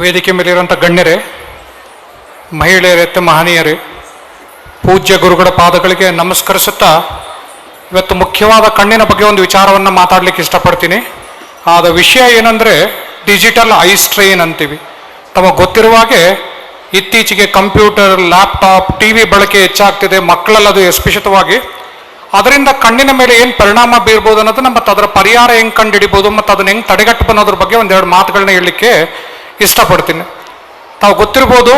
ವೇದಿಕೆ ಮೇಲಿರುವಂಥ ಗಣ್ಯರೇ ಮಹಿಳೆಯರತ್ತೆ ಮಹನೀಯರೇ, ಪೂಜ್ಯ ಗುರುಗಳ ಪಾದಗಳಿಗೆ ನಮಸ್ಕರಿಸುತ್ತಾ ಇವತ್ತು ಮುಖ್ಯವಾದ ಕಣ್ಣಿನ ಬಗ್ಗೆ ಒಂದು ವಿಚಾರವನ್ನು ಮಾತಾಡಲಿಕ್ಕೆ ಇಷ್ಟಪಡ್ತೀನಿ. ಆದ ವಿಷಯ ಏನಂದರೆ, ಡಿಜಿಟಲ್ ಐ ಸ್ಟ್ರೈನ್ ಅಂತೀವಿ. ತಮಗೆ ಗೊತ್ತಿರುವ ಹಾಗೆ ಇತ್ತೀಚೆಗೆ ಕಂಪ್ಯೂಟರ್, ಲ್ಯಾಪ್ಟಾಪ್, ಟಿ ವಿ ಬಳಕೆ ಹೆಚ್ಚಾಗ್ತಿದೆ, ಮಕ್ಕಳಲ್ಲಿ ಅದು ಎಸ್ಪೆಷಿತವಾಗಿ ಅದರಿಂದ ಕಣ್ಣಿನ ಮೇಲೆ ಏನು ಪರಿಣಾಮ ಬೀರ್ಬೋದು ಅನ್ನೋದನ್ನ ಮತ್ತು ಅದರ ಪರಿಹಾರ ಹೆಂಗೆ ಕಂಡುಹಿಡಿಬೋದು ಮತ್ತು ಅದನ್ನ ಹೆಂಗೆ ತಡೆಗಟ್ಟಬನ್ನೋದ್ರ ಬಗ್ಗೆ ಒಂದೆರಡು ಮಾತುಗಳನ್ನ ಹೇಳಲಿಕ್ಕೆ ಇಷ್ಟಪಡ್ತೀನಿ. ತಾವು ಗೊತ್ತಿರ್ಬೋದು,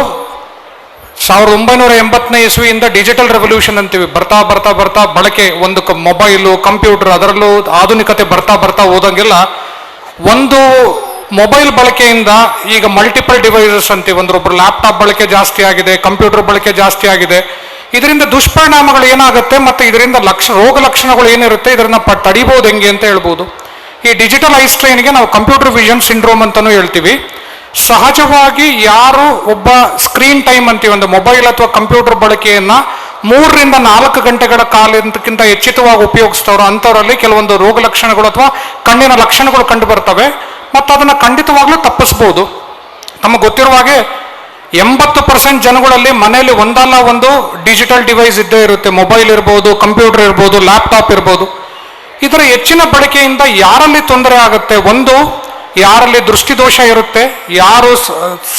ಸಾವಿರದ ಒಂಬೈನೂರ ಎಂಬತ್ತನೇ ಇಸ್ವಿಯಿಂದ ಡಿಜಿಟಲ್ ರೆವಲ್ಯೂಷನ್ ಅಂತೀವಿ. ಬರ್ತಾ ಬರ್ತಾ ಬರ್ತಾ ಬಳಕೆ ಒಂದು ಮೊಬೈಲು, ಕಂಪ್ಯೂಟರ್, ಅದರಲ್ಲೂ ಆಧುನಿಕತೆ ಬರ್ತಾ ಬರ್ತಾ ಹೋದಂಗೆಲ್ಲ ಒಂದು ಮೊಬೈಲ್ ಬಳಕೆಯಿಂದ ಈಗ ಮಲ್ಟಿಪಲ್ ಡಿವೈಸಸ್ ಅಂತೀವಿ. ಅಂದ್ರೆ ಒಬ್ರು ಲ್ಯಾಪ್ಟಾಪ್ ಬಳಕೆ ಜಾಸ್ತಿ ಆಗಿದೆ ಕಂಪ್ಯೂಟರ್ ಬಳಕೆ ಜಾಸ್ತಿ ಆಗಿದೆ. ಇದರಿಂದ ದುಷ್ಪರಿಣಾಮಗಳು ಏನಾಗುತ್ತೆ ಮತ್ತು ಇದರಿಂದ ಲಕ್ಷ, ರೋಗ ಲಕ್ಷಣಗಳು ಏನಿರುತ್ತೆ, ಇದನ್ನ ಪ ತಡಿಬೋದು ಹೆಂಗೆ ಅಂತ ಹೇಳ್ಬೋದು. ಈ ಡಿಜಿಟಲ್ ಐಸ್ ಸ್ಟ್ರೈನ್ಗೆ ನಾವು ಕಂಪ್ಯೂಟರ್ ವಿಷನ್ ಸಿಂಡ್ರೋಮ್ ಅಂತಲೂ ಹೇಳ್ತೀವಿ. ಸಹಜವಾಗಿ ಯಾರು ಒಬ್ಬ ಸ್ಕ್ರೀನ್ ಟೈಮ್ ಅಂತೀವಿ, ಒಂದು ಮೊಬೈಲ್ ಅಥವಾ ಕಂಪ್ಯೂಟರ್ ಬಳಕೆಯನ್ನು ಮೂರರಿಂದ ನಾಲ್ಕು ಗಂಟೆಗಳ ಕಾಲಕ್ಕಿಂತ ಹೆಚ್ಚಿತವಾಗಿ ಉಪಯೋಗಿಸ್ತಾರೋ ಅಂಥವರಲ್ಲಿ ಕೆಲವೊಂದು ರೋಗ ಲಕ್ಷಣಗಳು ಅಥವಾ ಕಣ್ಣಿನ ಲಕ್ಷಣಗಳು ಕಂಡು ಬರ್ತವೆ ಮತ್ತು ಅದನ್ನು ಖಂಡಿತವಾಗ್ಲೂ ತಪ್ಪಿಸ್ಬೋದು. ನಮಗೆ ಗೊತ್ತಿರುವ ಹಾಗೆ ಎಂಬತ್ತು ಪರ್ಸೆಂಟ್ ಜನಗಳಲ್ಲಿ ಮನೆಯಲ್ಲಿ ಒಂದಲ್ಲ ಒಂದು ಡಿಜಿಟಲ್ ಡಿವೈಸ್ ಇದ್ದೇ ಇರುತ್ತೆ. ಮೊಬೈಲ್ ಇರ್ಬೋದು ಕಂಪ್ಯೂಟರ್ ಇರ್ಬೋದು ಲ್ಯಾಪ್ಟಾಪ್ ಇರ್ಬೋದು. ಇದರ ಹೆಚ್ಚಿನ ಬಳಕೆಯಿಂದ ಯಾರಲ್ಲಿ ತೊಂದರೆ ಆಗುತ್ತೆ? ಒಂದು ಯಾರಲ್ಲಿ ದೃಷ್ಟಿದೋಷ ಇರುತ್ತೆ, ಯಾರು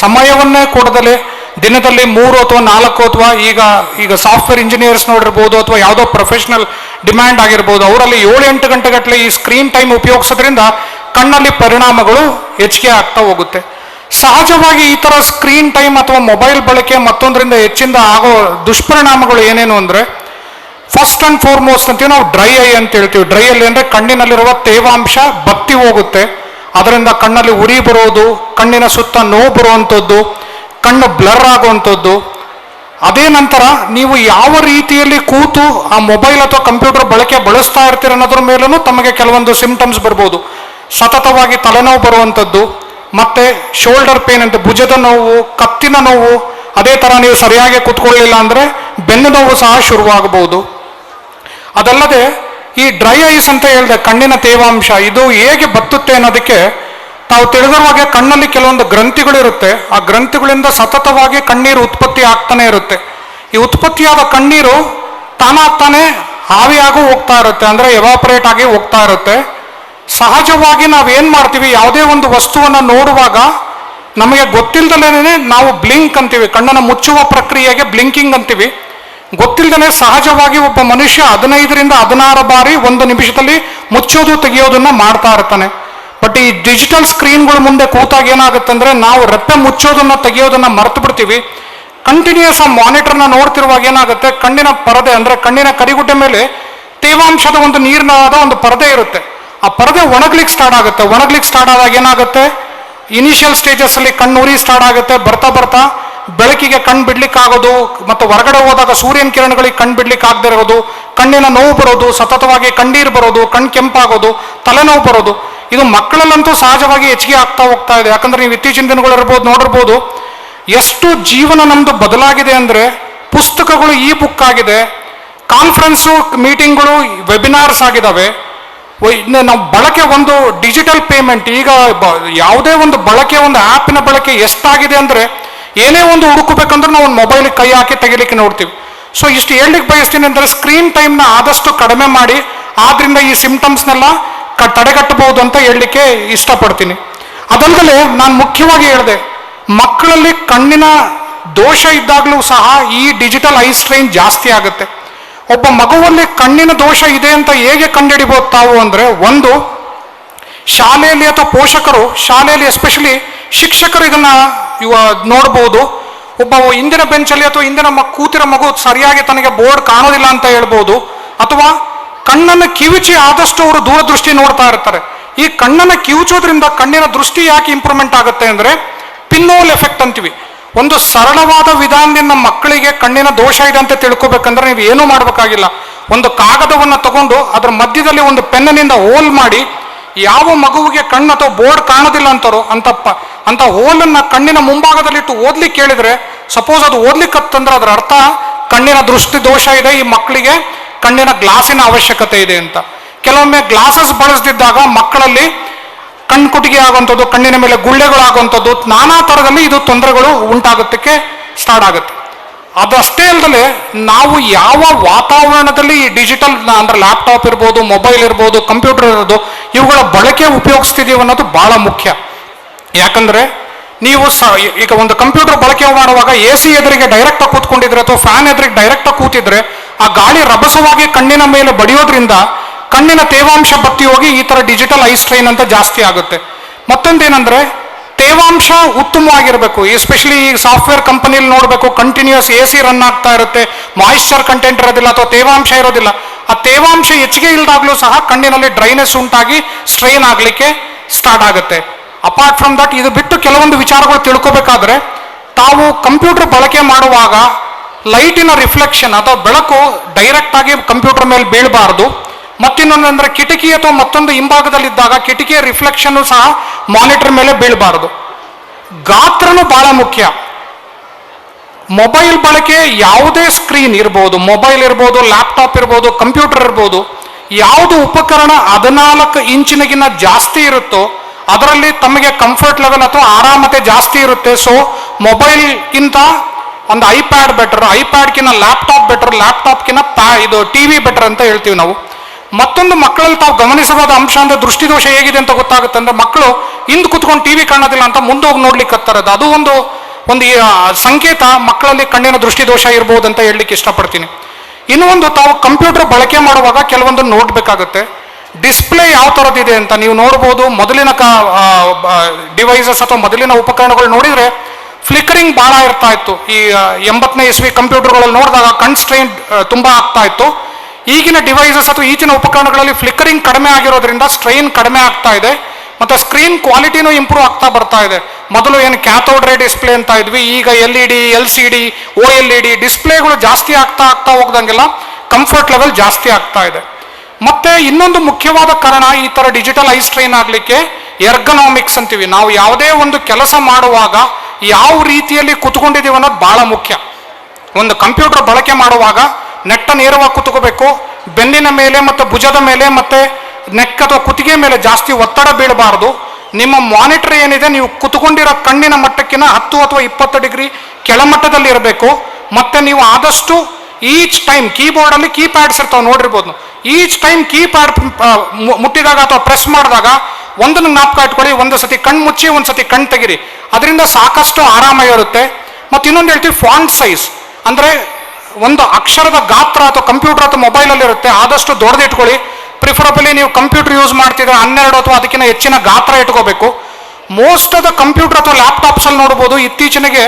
ಸಮಯವನ್ನೇ ಕೊಡದಲೆ ದಿನದಲ್ಲಿ ಮೂರು ಅಥವಾ ನಾಲ್ಕು ಅಥವಾ ಈಗ ಈಗ ಸಾಫ್ಟ್ವೇರ್ ಇಂಜಿನಿಯರ್ಸ್ ನೋಡಿರ್ಬೋದು ಅಥವಾ ಯಾವುದೋ ಪ್ರೊಫೆಷನಲ್ ಡಿಮ್ಯಾಂಡ್ ಆಗಿರ್ಬೋದು, ಅವರಲ್ಲಿ ಏಳು ಎಂಟು ಗಂಟೆಗಟ್ಟಲೆ ಈ ಸ್ಕ್ರೀನ್ ಟೈಮ್ ಉಪಯೋಗಿಸೋದ್ರಿಂದ ಕಣ್ಣಲ್ಲಿ ಪರಿಣಾಮಗಳು ಹೆಚ್ಚಿಗೆ ಆಗ್ತಾ ಹೋಗುತ್ತೆ. ಸಹಜವಾಗಿ ಈ ಥರ ಸ್ಕ್ರೀನ್ ಟೈಮ್ ಅಥವಾ ಮೊಬೈಲ್ ಬಳಕೆ ಮತ್ತೊಂದರಿಂದ ಹೆಚ್ಚಿಂದ ಆಗೋ ದುಷ್ಪರಿಣಾಮಗಳು ಏನೇನು ಅಂದರೆ ಫಸ್ಟ್ ಅಂಡ್ ಫಾರ್ಮೋಸ್ಟ್ ಅಂತೀವಿ, ನಾವು ಡ್ರೈ ಐ ಅಂತ ಹೇಳ್ತೀವಿ. ಡ್ರೈ ಅಲ್ಲಿ ಅಂದರೆ ಕಣ್ಣಿನಲ್ಲಿರುವ ತೇವಾಂಶ ಬತ್ತಿ ಹೋಗುತ್ತೆ. ಅದರಿಂದ ಕಣ್ಣಲ್ಲಿ ಉರಿ ಬರೋದು, ಕಣ್ಣಿನ ಸುತ್ತ ನೋವು ಬರುವಂಥದ್ದು, ಕಣ್ಣು ಬ್ಲರ್ ಆಗುವಂಥದ್ದು. ಅದೇ ನಂತರ ನೀವು ಯಾವ ರೀತಿಯಲ್ಲಿ ಕೂತು ಆ ಮೊಬೈಲ್ ಅಥವಾ ಕಂಪ್ಯೂಟರ್ ಬಳಕೆ ಬಳಸ್ತಾ ಇರ್ತೀರ ಅನ್ನೋದ್ರ ಮೇಲೂ ತಮಗೆ ಕೆಲವೊಂದು ಸಿಂಪ್ಟಮ್ಸ್ ಬರ್ಬೋದು. ಸತತವಾಗಿ ತಲೆನೋವು ಬರುವಂಥದ್ದು, ಮತ್ತೆ ಶೋಲ್ಡರ್ ಪೇನ್ ಅಂತ ಭುಜದ ನೋವು, ಕತ್ತಿನ ನೋವು, ಅದೇ ಥರ ನೀವು ಸರಿಯಾಗಿ ಕೂತ್ಕೊಳ್ಳಿಲ್ಲ ಅಂದರೆ ಬೆನ್ನು ನೋವು ಸಹ ಶುರುವಾಗಬಹುದು. ಅದಲ್ಲದೆ ಈ ಡ್ರೈ ಐಸ್ ಅಂತ ಹೇಳಿದೆ, ಕಣ್ಣಿನ ತೇವಾಂಶ, ಇದು ಹೇಗೆ ಬತ್ತುತ್ತೆ ಅನ್ನೋದಕ್ಕೆ ತಾವು ತಿಳಿದಿರುವ ಹಾಗೆ ಕಣ್ಣಲ್ಲಿ ಕೆಲವೊಂದು ಗ್ರಂಥಿಗಳಿರುತ್ತೆ. ಆ ಗ್ರಂಥಿಗಳಿಂದ ಸತತವಾಗಿ ಕಣ್ಣೀರು ಉತ್ಪತ್ತಿ ಆಗ್ತಾನೆ ಇರುತ್ತೆ. ಈ ಉತ್ಪತ್ತಿಯಾದ ಕಣ್ಣೀರು ತಾನಾಗ್ತಾನೆ ಆವಿಯಾಗೂ ಹೋಗ್ತಾ ಇರುತ್ತೆ, ಅಂದರೆ ಎವಾಪರೇಟ್ ಆಗಿ ಹೋಗ್ತಾ ಇರುತ್ತೆ. ಸಹಜವಾಗಿ ನಾವೇನು ಮಾಡ್ತೀವಿ, ಯಾವುದೇ ಒಂದು ವಸ್ತುವನ್ನು ನೋಡುವಾಗ ನಮಗೆ ಗೊತ್ತಿಲ್ಲದಲೇ ನಾವು ಬ್ಲಿಂಕ್ ಅಂತೀವಿ, ಕಣ್ಣನ್ನು ಮುಚ್ಚುವ ಪ್ರಕ್ರಿಯೆಗೆ ಬ್ಲಿಂಕಿಂಗ್ ಅಂತೀವಿ. ಗೊತ್ತಿಲ್ಲದೇ ಸಹಜವಾಗಿ ಒಬ್ಬ ಮನುಷ್ಯ ಹದಿನೈದರಿಂದ ಹದಿನಾರು ಬಾರಿ ಒಂದು ನಿಮಿಷದಲ್ಲಿ ಮುಚ್ಚೋದು, ತೆಗೆಯೋದನ್ನ ಮಾಡ್ತಾ ಇರ್ತಾನೆ. ಬಟ್ ಈ ಡಿಜಿಟಲ್ ಸ್ಕ್ರೀನ್ಗಳ ಮುಂದೆ ಕೂತಾಗ ಏನಾಗುತ್ತೆ ಅಂದ್ರೆ ನಾವು ರೆಪ್ಪೆ ಮುಚ್ಚೋದನ್ನ, ತೆಗೆಯೋದನ್ನ ಮರೆತು ಬಿಡ್ತೀವಿ ಕಂಟಿನ್ಯೂಸ್ ಆ ಮಾನಿಟರ್ನ ನೋಡ್ತಿರುವಾಗ ಏನಾಗುತ್ತೆ, ಕಣ್ಣಿನ ಪರದೆ ಅಂದ್ರೆ ಕಣ್ಣಿನ ಕರಿಗುಡ್ಡೆ ಮೇಲೆ ತೇವಾಂಶದ ಒಂದು ನೀರಿನಾದ ಒಂದು ಪರದೆ ಇರುತ್ತೆ. ಆ ಪರದೆ ಒಣಗ್ಲಿಕ್ಕೆ ಸ್ಟಾರ್ಟ್ ಆಗುತ್ತೆ. ಒಣಗ್ಲಿಕ್ಕೆ ಸ್ಟಾರ್ಟ್ ಆದಾಗ ಏನಾಗುತ್ತೆ? ಇನಿಷಿಯಲ್ ಸ್ಟೇಜಸ್ ಅಲ್ಲಿ ಕಣ್ಣೂರಿ ಸ್ಟಾರ್ಟ್ ಆಗುತ್ತೆ. ಬರ್ತಾ ಬರ್ತಾ ಬೆಳಕಿಗೆ ಕಣ್ಣು ಬಿಡ್ಲಿಕ್ಕಾಗೋದು, ಮತ್ತು ಹೊರಗಡೆ ಹೋದಾಗ ಸೂರ್ಯನ ಕಿರಣಗಳಿಗೆ ಕಣ್ಣು ಬಿಡ್ಲಿಕ್ಕೆ ಆಗದೆ ಇರೋದು ಕಣ್ಣಿನ ನೋವು ಬರೋದು, ಸತತವಾಗಿ ಕಣ್ಣೀರು ಬರೋದು ಕಣ್ಣು ಕೆಂಪಾಗೋದು, ತಲೆನೋವು ಬರೋದು, ಇದು ಮಕ್ಕಳಲ್ಲಂತೂ ಸಹಜವಾಗಿ ಹೆಚ್ಚಿಗೆ ಆಗ್ತಾ ಹೋಗ್ತಾ ಇದೆ. ಯಾಕಂದ್ರೆ ನೀವು ಇತ್ತೀಚಿನ ದಿನಗಳಿರ್ಬೋದು ನೋಡಿರ್ಬೋದು, ಎಷ್ಟು ಜೀವನ ನಮ್ಮದು ಬದಲಾಗಿದೆ ಅಂದ್ರೆ ಪುಸ್ತಕಗಳು ಈ ಬುಕ್ ಆಗಿದೆ ಕಾನ್ಫರೆನ್ಸು ಮೀಟಿಂಗ್ಗಳು ವೆಬಿನಾರ್ಸ್ ಆಗಿದ್ದಾವೆ ನಾವು ಬಳಕೆ ಒಂದು ಡಿಜಿಟಲ್ ಪೇಮೆಂಟ್ ಈಗ ಯಾವುದೇ ಒಂದು ಬಳಕೆ, ಒಂದು ಆ್ಯಪಿನ ಬಳಕೆ ಎಷ್ಟಾಗಿದೆ ಅಂದರೆ ಏನೇ ಒಂದು ಹುಡುಕಬೇಕಂದ್ರೆ ನಾವು ಒಂದು ಮೊಬೈಲಿಗೆ ಕೈ ಹಾಕಿ ತೆಗಿಲಿಕ್ಕೆ ನೋಡ್ತೀವಿ. ಸೊ ಇಷ್ಟು ಹೇಳಲಿಕ್ಕೆ ಬಯಸ್ತೀನಿ ಅಂದರೆ ಸ್ಕ್ರೀನ್ ಟೈಮ್ನ ಆದಷ್ಟು ಕಡಿಮೆ ಮಾಡಿ, ಆದ್ರಿಂದ ಈ ಸಿಂಪ್ಟಮ್ಸ್ನೆಲ್ಲ ಕ, ತಡೆಗಟ್ಟಬಹುದು ಅಂತ ಹೇಳಲಿಕ್ಕೆ ಇಷ್ಟಪಡ್ತೀನಿ. ಅದಲ್ಲದೆ ನಾನು ಮುಖ್ಯವಾಗಿ ಹೇಳಿದೆ, ಮಕ್ಕಳಲ್ಲಿ ಕಣ್ಣಿನ ದೋಷ ಇದ್ದಾಗಲೂ ಸಹ ಈ ಡಿಜಿಟಲ್ ಐ ಸ್ಟ್ರೈನ್ ಜಾಸ್ತಿ ಆಗುತ್ತೆ. ಒಬ್ಬ ಮಗುವಲ್ಲಿ ಕಣ್ಣಿನ ದೋಷ ಇದೆ ಅಂತ ಹೇಗೆ ಕಂಡುಹಿಡಿಬೋದು ತಾವು ಅಂದರೆ, ಒಂದು, ಶಾಲೆಯಲ್ಲಿ ಅಥವಾ ಪೋಷಕರು, ಶಾಲೆಯಲ್ಲಿ ಎಸ್ಪೆಷಲಿ ಶಿಕ್ಷಕರು ಇದನ್ನ ಇವ ನೋಡ್ಬೋದು, ಒಬ್ಬ ಹಿಂದಿನ ಬೆಂಚಲ್ಲಿ ಅಥವಾ ಮಕ್ ಕೂತಿರ ಮಗು ಸರಿಯಾಗಿ ತನಗೆ ಬೋರ್ಡ್ ಕಾಣೋದಿಲ್ಲ ಅಂತ ಹೇಳ್ಬೋದು, ಅಥವಾ ಕಣ್ಣನ್ನು ಕಿವಿಚಿ ಆದಷ್ಟು ಅವರು ದೂರದೃಷ್ಟಿ ನೋಡ್ತಾ ಇರ್ತಾರೆ. ಈ ಕಣ್ಣನ್ನು ಕಿವುಚೋದ್ರಿಂದ ಕಣ್ಣಿನ ದೃಷ್ಟಿ ಯಾಕೆ ಇಂಪ್ರೂವ್ಮೆಂಟ್ ಆಗುತ್ತೆ ಅಂದರೆ, ಪಿನ್ನೋಲ್ ಎಫೆಕ್ಟ್ ಅಂತೀವಿ. ಒಂದು ಸರಳವಾದ ವಿಧಾನದಿಂದ ಮಕ್ಕಳಿಗೆ ಕಣ್ಣಿನ ದೋಷ ಇದೆ ಅಂತ ತಿಳ್ಕೊಬೇಕಂದ್ರೆ ನೀವು ಏನೂ ಮಾಡಬೇಕಾಗಿಲ್ಲ. ಒಂದು ಕಾಗದವನ್ನು ತಗೊಂಡು ಅದರ ಮಧ್ಯದಲ್ಲಿ ಒಂದು ಪೆನ್ನಿನಿಂದ ಹೋಲ್ ಮಾಡಿ, ಯಾವ ಮಗುವಿಗೆ ಕಣ್ಣು ಅಥವಾ ಬೋರ್ಡ್ ಕಾಣೋದಿಲ್ಲ ಅಂತಾರೋ ಅಂತ ಪ ಅಂತ ಓಲನ್ನ ಕಣ್ಣಿನ ಮುಂಭಾಗದಲ್ಲಿಟ್ಟು ಓದ್ಲಿಕ್ಕೆ ಕೇಳಿದ್ರೆ ಸಪೋಸ್ ಅದು ಓದ್ಲಿಕ್ಕತ್ತಂದ್ರೆ ಅದರ ಅರ್ಥ, ಕಣ್ಣಿನ ದೃಷ್ಟಿ ದೋಷ ಇದೆ ಈ ಮಕ್ಕಳಿಗೆ, ಕಣ್ಣಿನ ಗ್ಲಾಸಿನ ಅವಶ್ಯಕತೆ ಇದೆ ಅಂತ. ಕೆಲವೊಮ್ಮೆ ಗ್ಲಾಸಸ್ ಬಳಸದಿದ್ದಾಗ ಮಕ್ಕಳಲ್ಲಿ ಕಣ್ಣು ಕುಟಿಗೆ ಆಗುವಂಥದ್ದು, ಕಣ್ಣಿನ ಮೇಲೆ ಗುಳ್ಳೆಗಳಾಗುವಂಥದ್ದು ನಾನಾ ಥರದಲ್ಲಿ ಇದು ತೊಂದರೆಗಳು ಉಂಟಾಗುತ್ತಕ್ಕೆ ಸ್ಟಾರ್ಟ್ ಆಗುತ್ತೆ. ಅದಷ್ಟೇ ಅಲ್ಲದೆ ನಾವು ಯಾವ ವಾತಾವರಣದಲ್ಲಿ ಈ ಡಿಜಿಟಲ್ ಅಂದ್ರೆ ಲ್ಯಾಪ್ಟಾಪ್ ಇರ್ಬೋದು ಮೊಬೈಲ್ ಇರ್ಬೋದು ಕಂಪ್ಯೂಟರ್ ಇರೋದು, ಇವುಗಳ ಬಳಕೆ ಉಪಯೋಗಿಸ್ತಿದ್ದೀವಿ ಅನ್ನೋದು ಬಹಳ ಮುಖ್ಯ. ಯಾಕಂದ್ರೆ ನೀವು ಸ ಈಗ ಒಂದು ಕಂಪ್ಯೂಟರ್ ಬಳಕೆ ಮಾಡುವಾಗ ಎ ಸಿ ಎದುರಿಗೆ ಡೈರೆಕ್ಟಾಗಿ ಕೂತ್ಕೊಂಡಿದ್ರೆ ಅಥವಾ ಫ್ಯಾನ್ ಎದುರಿಗೆ ಡೈರೆಕ್ಟಾಗಿ ಕೂತಿದ್ರೆ ಆ ಗಾಳಿ ರಭಸವಾಗಿ ಕಣ್ಣಿನ ಮೇಲೆ ಬಡಿಯೋದ್ರಿಂದ ಕಣ್ಣಿನ ತೇವಾಂಶ ಬತ್ತಿ ಹೋಗಿ ಈ ತರ ಡಿಜಿಟಲ್ ಐ ಸ್ಟ್ರೈನ್ ಅಂತ ಜಾಸ್ತಿ ಆಗುತ್ತೆ. ಮತ್ತೊಂದೇನಂದ್ರೆ ತೇವಾಂಶ ಉತ್ತಮವಾಗಿರಬೇಕು. ಎಸ್ಪೆಷಲಿ ಈ ಸಾಫ್ಟ್ವೇರ್ ಕಂಪನಿಲಿ ನೋಡಬೇಕು ಕಂಟಿನ್ಯೂಸ್ ಎ ಸಿ ರನ್ ಆಗ್ತಾ ಇರುತ್ತೆ. ಮಾಯಿಶ್ಚರ್ ಕಂಟೆಂಟ್ ಇರೋದಿಲ್ಲ ಅಥವಾ ತೇವಾಂಶ ಇರೋದಿಲ್ಲ. ಆ ತೇವಾಂಶ ಹೆಚ್ಚಿಗೆ ಇಲ್ದಾಗ್ಲೂ ಸಹ ಕಣ್ಣಿನಲ್ಲಿ ಡ್ರೈನೆಸ್ ಉಂಟಾಗಿ ಸ್ಟ್ರೈನ್ ಆಗಲಿಕ್ಕೆ ಸ್ಟಾರ್ಟ್ ಆಗುತ್ತೆ. ಅಪಾರ್ಟ್ ಫ್ರಮ್ ದಟ್ ಇದು ಬಿಟ್ಟು ಕೆಲವೊಂದು ವಿಚಾರಗಳು ತಿಳ್ಕೋಬೇಕಾದ್ರೆ, ತಾವು ಕಂಪ್ಯೂಟರ್ ಬಳಕೆ ಮಾಡುವಾಗ ಲೈಟಿನ ರಿಫ್ಲೆಕ್ಷನ್ ಅಥವಾ ಬೆಳಕು ಡೈರೆಕ್ಟ್ ಆಗಿ ಕಂಪ್ಯೂಟರ್ ಮೇಲೆ ಬೀಳಬಾರ್ದು. ಮತ್ತಿನ್ನೊಂದು ಅಂದ್ರೆ ಕಿಟಕಿ ಅಥವಾ ಮತ್ತೊಂದು ಹಿಂಭಾಗದಲ್ಲಿದ್ದಾಗ ಕಿಟಕಿಯ ರಿಫ್ಲೆಕ್ಷನ್ ಸಹ ಮಾನಿಟರ್ ಮೇಲೆ ಬೀಳಬಾರ್ದು. ಗಾತ್ರನೂ ಬಹಳ ಮುಖ್ಯ. ಮೊಬೈಲ್ ಬಳಕೆ ಯಾವುದೇ ಸ್ಕ್ರೀನ್ ಇರ್ಬೋದು ಮೊಬೈಲ್ ಇರ್ಬೋದು ಲ್ಯಾಪ್ಟಾಪ್ ಇರ್ಬೋದು ಕಂಪ್ಯೂಟರ್ ಇರ್ಬೋದು, ಯಾವುದು ಉಪಕರಣ ಹದಿನಾಲ್ಕು ಇಂಚಿನಗಿನ್ನ ಜಾಸ್ತಿ ಇರುತ್ತೋ ಅದರಲ್ಲಿ ತಮಗೆ ಕಂಫರ್ಟ್ ಲೆವೆಲ್ ಅಥವಾ ಆರಾಮತೆ ಜಾಸ್ತಿ ಇರುತ್ತೆ. ಸೊ ಮೊಬೈಲ್ಗಿಂತ ಒಂದು ಐಪ್ಯಾಡ್ ಬೆಟರ್ ಐಪ್ಯಾಡ್ಕಿನ್ನ ಲ್ಯಾಪ್ಟಾಪ್ ಬೆಟರ್ ಲ್ಯಾಪ್ಟಾಪ್ಕಿನ್ನ ಪ್ಯಾ ಇದು ಟಿ ವಿ ಬೆಟರ್ ಅಂತ ಹೇಳ್ತೀವಿ ನಾವು. ಮತ್ತೊಂದು ಮಕ್ಕಳಲ್ಲಿ ತಾವು ಗಮನಿಸಬಹುದ ಅಂಶ ಅಂದ್ರೆ ದೃಷ್ಟಿದೋಷ ಹೇಗಿದೆ ಅಂತ ಗೊತ್ತಾಗುತ್ತೆ ಅಂದ್ರೆ ಮಕ್ಕಳು ಹಿಂದೆ ಕುತ್ಕೊಂಡು ಟಿವಿ ಕಾಣೋದಿಲ್ಲ ಅಂತ ಮುಂದೆ ಹೋಗಿ ನೋಡ್ಲಿಕ್ಕೆ ಹತ್ತಾರದು ಅದು ಒಂದು ಒಂದು ಸಂಕೇತ. ಮಕ್ಕಳಲ್ಲಿ ಕಣ್ಣಿನ ದೃಷ್ಟಿದೋಷ ಇರ್ಬೋದು ಅಂತ ಹೇಳಲಿಕ್ಕೆ ಇಷ್ಟಪಡ್ತೀನಿ. ಇನ್ನು ಒಂದು ತಾವು ಕಂಪ್ಯೂಟರ್ ಬಳಕೆ ಮಾಡುವಾಗ ಕೆಲವೊಂದು ನೋಡ್ಬೇಕಾಗುತ್ತೆ. ಡಿಸ್ಪ್ಲೇ ಯಾವ ಥರದ್ದಿದೆ ಅಂತ ನೀವು ನೋಡ್ಬೋದು. ಮೊದಲಿನ ಕ ಡಿವೈಸಸ್ ಅಥವಾ ಮೊದಲಿನ ಉಪಕರಣಗಳು ನೋಡಿದರೆ ಫ್ಲಿಕರಿಂಗ್ ಭಾಳ ಇರ್ತಾ ಇತ್ತು. ಈ ಎಂಬತ್ತನೇ ಇಸ್ವಿ ಕಂಪ್ಯೂಟರ್ಗಳಲ್ಲಿ ನೋಡಿದಾಗ ಕನ್ಸ್ಟ್ರೈನ್ ತುಂಬಾ ಆಗ್ತಾ ಇತ್ತು. ಈಗಿನ ಡಿವೈಸಸ್ ಅಥವಾ ಈಚಿನ ಉಪಕರಣಗಳಲ್ಲಿ ಫ್ಲಿಕರಿಂಗ್ ಕಡಿಮೆ ಆಗಿರೋದ್ರಿಂದ ಸ್ಟ್ರೈನ್ ಕಡಿಮೆ ಆಗ್ತಾ ಇದೆ. ಮತ್ತೆ ಸ್ಕ್ರೀನ್ ಕ್ವಾಲಿಟಿನೂ ಇಂಪ್ರೂವ್ ಆಗ್ತಾ ಬರ್ತಾ ಇದೆ. ಮೊದಲು ಏನು ಕ್ಯಾಥೋಡ್ ರೇ ಡಿಸ್ಪ್ಲೇ ಅಂತ ಇದ್ವಿ, ಈಗ L E D L C D O L E D ಡಿಸ್ಪ್ಲೇಗಳು ಜಾಸ್ತಿ ಆಗ್ತಾ ಆಗ್ತಾ ಹೋಗ್ದಂಗೆಲ್ಲ ಕಂಫರ್ಟ್ ಲೆವೆಲ್ ಜಾಸ್ತಿ ಆಗ್ತಾ ಇದೆ. ಮತ್ತೆ ಇನ್ನೊಂದು ಮುಖ್ಯವಾದ ಕಾರಣ ಈ ತರ ಡಿಜಿಟಲ್ ಐ ಸ್ಟ್ರೈನ್ ಆಗಲಿಕ್ಕೆ ಎರ್ಗನಾಮಿಕ್ಸ್ ಅಂತೀವಿ. ನಾವು ಯಾವುದೇ ಒಂದು ಕೆಲಸ ಮಾಡುವಾಗ ಯಾವ ರೀತಿಯಲ್ಲಿ ಕುತ್ಕೊಂಡಿದ್ದೀವಿ ಅನ್ನೋದು ಬಹಳ ಮುಖ್ಯ. ಒಂದು ಕಂಪ್ಯೂಟರ್ ಬಳಕೆ ಮಾಡುವಾಗ ನೆಟ್ಟ ನೇರವಾಗಿ ಕುತ್ಕೋಬೇಕು. ಬೆನ್ನಿನ ಮೇಲೆ ಮತ್ತು ಭುಜದ ಮೇಲೆ ಮತ್ತೆ ನೆಕ್ ಅಥವಾ ಕುತ್ತಿಗೆ ಮೇಲೆ ಜಾಸ್ತಿ ಒತ್ತಡ ಬೀಳಬಾರ್ದು. ನಿಮ್ಮ ಮಾನಿಟರ್ ಏನಿದೆ, ನೀವು ಕುತ್ಕೊಂಡಿರೋ ಕಣ್ಣಿನ ಮಟ್ಟಕ್ಕಿಂತ ಹತ್ತು ಅಥವಾ ಇಪ್ಪತ್ತು ಡಿಗ್ರಿ ಕೆಳಮಟ್ಟದಲ್ಲಿ ಇರಬೇಕು. ಮತ್ತೆ ನೀವು ಆದಷ್ಟು ಈಚ್ ಟೈಮ್ ಕೀಬೋರ್ಡಲ್ಲಿ ಕೀಪ್ಯಾಡ್ಸ್ ಇರ್ತಾವೆ ನೋಡಿರ್ಬೋದು. ಈಚ್ ಟೈಮ್ ಕೀಪ್ಯಾಡ್ ಮುಟ್ಟಿದಾಗ ಅಥವಾ ಪ್ರೆಸ್ ಮಾಡಿದಾಗ ಒಂದನ್ನು ಜ್ಞಾಪಕ ಇಟ್ಕೊಳ್ಳಿ ಒಂದು ಸತಿ ಕಣ್ಣು ಮುಚ್ಚಿ ಒಂದು ಸತಿ ಕಣ್ ತೆಗಿರಿ. ಅದರಿಂದ ಸಾಕಷ್ಟು ಆರಾಮ ಇರುತ್ತೆ. ಮತ್ತು ಇನ್ನೊಂದು ಹೇಳ್ತೀವಿ ಫಾಂಟ್ ಸೈಜ್ ಅಂದರೆ ಒಂದು ಅಕ್ಷರದ ಗಾತ್ರ ಅಥವಾ ಕಂಪ್ಯೂಟರ್ ಅಥವಾ ಮೊಬೈಲಲ್ಲಿ ಇರುತ್ತೆ, ಆದಷ್ಟು ದೊಡ್ಡದಿಟ್ಕೊಳ್ಳಿ ಪ್ರಿಫರಬಲಿ ನೀವು ಕಂಪ್ಯೂಟರ್ ಯೂಸ್ ಮಾಡ್ತಿದ್ರೆ ಹನ್ನೆರಡು ಅಥವಾ ಅದಕ್ಕಿಂತ ಹೆಚ್ಚಿನ ಗಾತ್ರ ಇಟ್ಕೋಬೇಕು. ಮೋಸ್ಟ್ ಆಫ್ ದ ಕಂಪ್ಯೂಟರ್ ಅಥವಾ ಲ್ಯಾಪ್ಟಾಪ್ಸ್ ಅಲ್ಲಿ ನೋಡ್ಬೋದು, ಇತ್ತೀಚೆಗೆ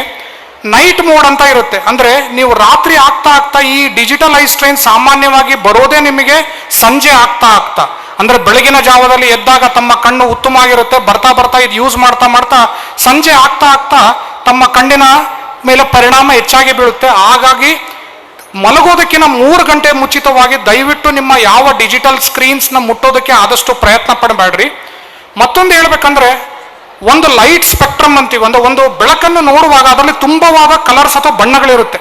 ನೈಟ್ ಮೋಡ್ ಅಂತ ಇರುತ್ತೆ. ಅಂದ್ರೆ ನೀವು ರಾತ್ರಿ ಆಗ್ತಾ ಆಗ್ತಾ ಈ ಡಿಜಿಟಲ್ ಟ್ರೈನ್ ಸಾಮಾನ್ಯವಾಗಿ ಬರೋದೇ ನಿಮಗೆ ಸಂಜೆ ಆಗ್ತಾ ಆಗ್ತಾ. ಅಂದ್ರೆ ಬೆಳಗಿನ ಜಾವದಲ್ಲಿ ಎದ್ದಾಗ ತಮ್ಮ ಕಣ್ಣು ಉತ್ತಮ ಆಗಿರುತ್ತೆ, ಬರ್ತಾ ಬರ್ತಾ ಇದು ಯೂಸ್ ಮಾಡ್ತಾ ಮಾಡ್ತಾ ಸಂಜೆ ಆಗ್ತಾ ಆಗ್ತಾ ತಮ್ಮ ಕಣ್ಣಿನ ಮೇಲೆ ಪರಿಣಾಮ ಹೆಚ್ಚಾಗಿ ಬೀಳುತ್ತೆ. ಹಾಗಾಗಿ ಮಲಗೋದಕ್ಕಿಂತ ಮೂರು ಗಂಟೆ ಮುಚಿತವಾಗಿ ದಯವಿಟ್ಟು ನಿಮ್ಮ ಯಾವ ಡಿಜಿಟಲ್ ಸ್ಕ್ರೀನ್ಸ್ನ ಮುಟ್ಟೋದಕ್ಕೆ ಆದಷ್ಟು ಪ್ರಯತ್ನ ಪಡಬೇಡ್ರಿ. ಮತ್ತೊಂದು ಹೇಳ್ಬೇಕಂದ್ರೆ ಒಂದು ಲೈಟ್ ಸ್ಪೆಕ್ಟ್ರಮ್ ಅಂತೀವಿ, ಒಂದು ಒಂದು ಬೆಳಕನ್ನು ನೋಡುವಾಗ ಅದರಲ್ಲಿ ತುಂಬವಾದ ಕಲರ್ಸ್ ಅಥವಾ ಬಣ್ಣಗಳಿರುತ್ತೆ.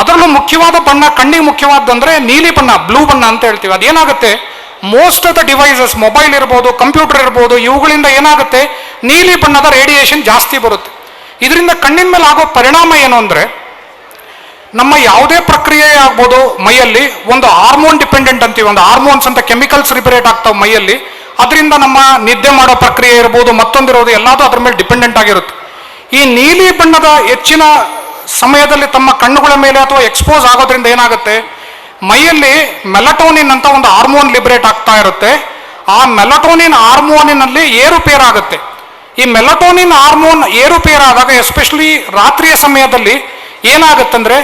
ಅದರಲ್ಲೂ ಮುಖ್ಯವಾದ ಬಣ್ಣ, ಕಣ್ಣಿಗೆ ಮುಖ್ಯವಾದಂದ್ರೆ ನೀಲಿ ಬಣ್ಣ ಬ್ಲೂ ಬಣ್ಣ ಅಂತ ಹೇಳ್ತೀವಿ. ಅದೇನಾಗುತ್ತೆ? Most of the devices mobile ಇರ್ಬೋದು ಕಂಪ್ಯೂಟರ್ ಇರ್ಬೋದು, ಇವುಗಳಿಂದ ಏನಾಗುತ್ತೆ? ನೀಲಿ ಬಣ್ಣದ ರೇಡಿಯೇಷನ್ ಜಾಸ್ತಿ ಬರುತ್ತೆ. ಇದರಿಂದ ಕಣ್ಣಿನ ಮೇಲೆ ಆಗೋ ಪರಿಣಾಮ ಏನು ಅಂದ್ರೆ, ನಮ್ಮ ಯಾವುದೇ ಪ್ರಕ್ರಿಯೆ ಆಗ್ಬೋದು ಮೈಯಲ್ಲಿ, ಒಂದು ಹಾರ್ಮೋನ್ ಡಿಪೆಂಡೆಂಟ್ ಅಂತೀವಿ, ಒಂದು ಹಾರ್ಮೋನ್ಸ್ ಅಂತ ಕೆಮಿಕಲ್ಸ್ ರಿಪರೇಟ್ ಆಗ್ತಾವೆ ಮೈಯಲ್ಲಿ ಅದರಿಂದ ನಮ್ಮ ನಿದ್ದೆ ಮಾಡೋ ಪ್ರಕ್ರಿಯೆ ಇರ್ಬೋದು ಮತ್ತೊಂದಿರೋದು ಎಲ್ಲದೂ ಅದ್ರ ಮೇಲೆ ಡಿಪೆಂಡೆಂಟ್ ಆಗಿರುತ್ತೆ. ಈ ನೀಲಿ ಬಣ್ಣದ ಹೆಚ್ಚಿನ ಸಮಯದಲ್ಲಿ ತಮ್ಮ ಕಣ್ಣುಗಳ ಮೇಲೆ ಅಥವಾ ಎಕ್ಸ್ಪೋಸ್ ಆಗೋದ್ರಿಂದ ಏನಾಗುತ್ತೆ? ಮೈಯಲ್ಲಿ ಮೆಲಟೋನಿನ್ ಅಂತ ಒಂದು ಹಾರ್ಮೋನ್ ಲಿಬರೇಟ್ ಆಗ್ತಾ ಇರುತ್ತೆ. ಆ ಮೆಲಟೋನಿನ್ ಹಾರ್ಮೋನಿನಲ್ಲಿ ಏರುಪೇರಾಗುತ್ತೆ. ಈ ಮೆಲಟೋನಿನ್ ಹಾರ್ಮೋನ್ ಏರುಪೇರಾದಾಗ ಎಸ್ಪೆಷಲಿ ರಾತ್ರಿಯ ಸಮಯದಲ್ಲಿ ಏನಾಗುತ್ತಂದ್ರೆ,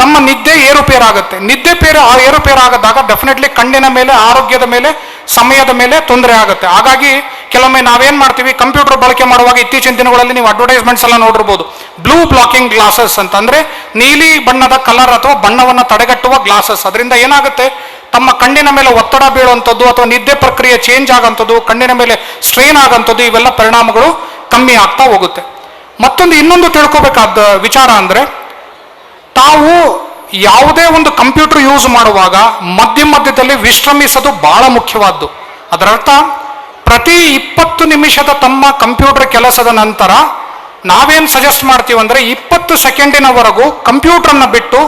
ತಮ್ಮ ನಿದ್ದೆ ಏರುಪೇರಾಗುತ್ತೆ. ನಿದ್ದೆ ಪೇರು ಏರುಪೇರಾಗದಾಗ ಡೆಫಿನೆಟ್ಲಿ ಕಣ್ಣಿನ ಮೇಲೆ, ಆರೋಗ್ಯದ ಮೇಲೆ ಸಮಯದ ಮೇಲೆ ತೊಂದರೆ ಆಗುತ್ತೆ. ಹಾಗಾಗಿ ಕೆಲವೊಮ್ಮೆ ನಾವೇನು ಮಾಡ್ತೀವಿ, ಕಂಪ್ಯೂಟರ್ ಬಳಕೆ ಮಾಡುವಾಗ ಇತ್ತೀಚಿನ ದಿನಗಳಲ್ಲಿ ನೀವು ಅಡ್ವರ್ಟೈಸ್ಮೆಂಟ್ಸ್ ಎಲ್ಲ ನೋಡಿರ್ಬೋದು. ಬ್ಲೂ ಬ್ಲಾಕಿಂಗ್ ಗ್ಲಾಸಸ್ ಅಂತಂದರೆ ನೀಲಿ ಬಣ್ಣದ ಕಲರ್ ಅಥವಾ ಬಣ್ಣವನ್ನು ತಡೆಗಟ್ಟುವ ಗ್ಲಾಸಸ್ ಅದರಿಂದ ಏನಾಗುತ್ತೆ? ತಮ್ಮ ಕಣ್ಣಿನ ಮೇಲೆ ಒತ್ತಡ ಬೀಳುವಂಥದ್ದು ಅಥವಾ ನಿದ್ದೆ ಪ್ರಕ್ರಿಯೆ ಚೇಂಜ್ ಆಗೋಂಥದ್ದು ಕಣ್ಣಿನ ಮೇಲೆ ಸ್ಟ್ರೈನ್ ಆಗೋಂಥದ್ದು ಇವೆಲ್ಲ ಪರಿಣಾಮಗಳು ಕಮ್ಮಿ ಆಗ್ತಾ ಹೋಗುತ್ತೆ. ಮತ್ತೊಂದು ಇನ್ನೊಂದು ತಿಳ್ಕೋಬೇಕಾದ ವಿಚಾರ ಅಂದ್ರೆ ತಾವು ಯಾವುದೇ ಒಂದು ಕಂಪ್ಯೂಟರ್ ಯೂಸ್ ಮಾಡುವಾಗ ಮಧ್ಯ ಮಧ್ಯದಲ್ಲಿ ವಿಶ್ರಮಿಸೋದು ಬಹಳ ಮುಖ್ಯವಾದ್ದು. ಅದರರ್ಥ, ಪ್ರತಿ ಇಪ್ಪತ್ತು ನಿಮಿಷದ ತಮ್ಮ ಕಂಪ್ಯೂಟರ್ ಕೆಲಸದ ನಂತರ ನಾವೇನು ಸಜೆಸ್ಟ್ ಮಾಡ್ತೀವಿ ಅಂದರೆ ಇಪ್ಪತ್ತು ಸೆಕೆಂಡಿನವರೆಗೂ ಕಂಪ್ಯೂಟರ್ನ ಬಿಟ್ಟು